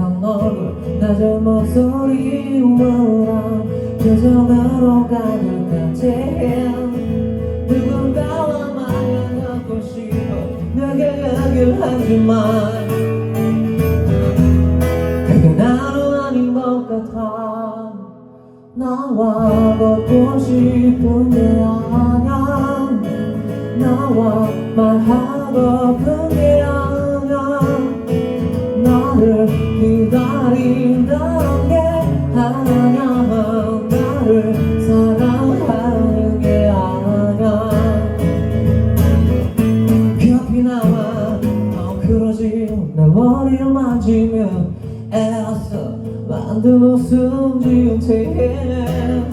얼굴 낮은 목소리 우울한 표정으로 가득하지 누군가와 마냥 안고 싶어 내게 얘기를 하지만. 나와 걷고 싶은 게 아냐 나와 말하고픈 게 아냐 나를 엉클어지 내 머리를 만지면 애써 웃음 지은 채.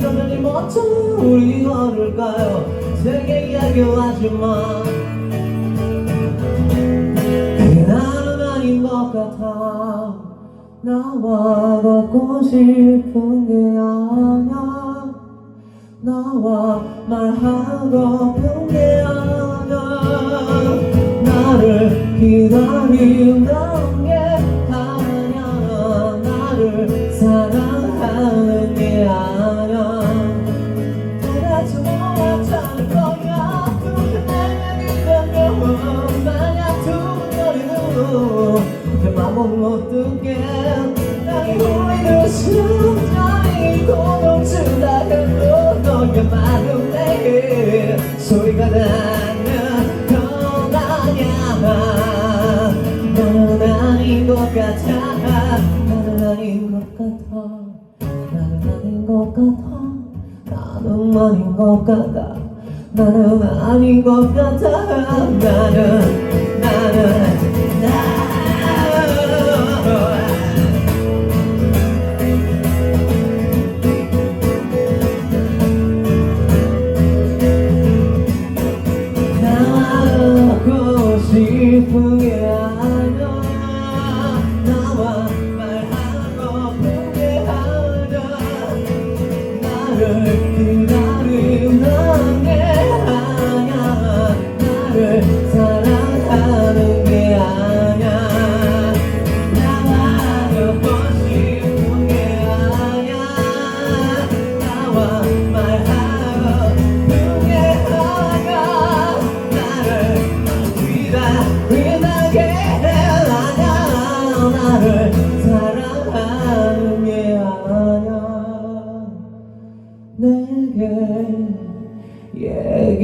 여전히 멋져 우리 걸을까요? 세계 이야기 하지만 그게 나는 아닌 것 같아. 나와 걷고 싶은 게 아냐 나와 말하고픈 게 아냐 나를 기다린다는 게 아냐 나를 사랑하는 게 아냐 도대체 뭐라자는 거야. 내 얘기라면 만약 두근거리는 내 맘은 어떻게 나의 후회를 심장이 고동친다 해도 너의 마음 내게 것 같아 나는 아닌 것 같아. 나는 아닌 것 같아. 나는 아닌 것 같아. 나는 아닌 것 같아. 나는 나는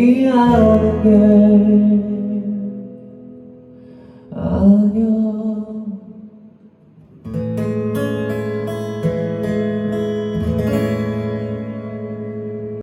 내게 얘기하는 게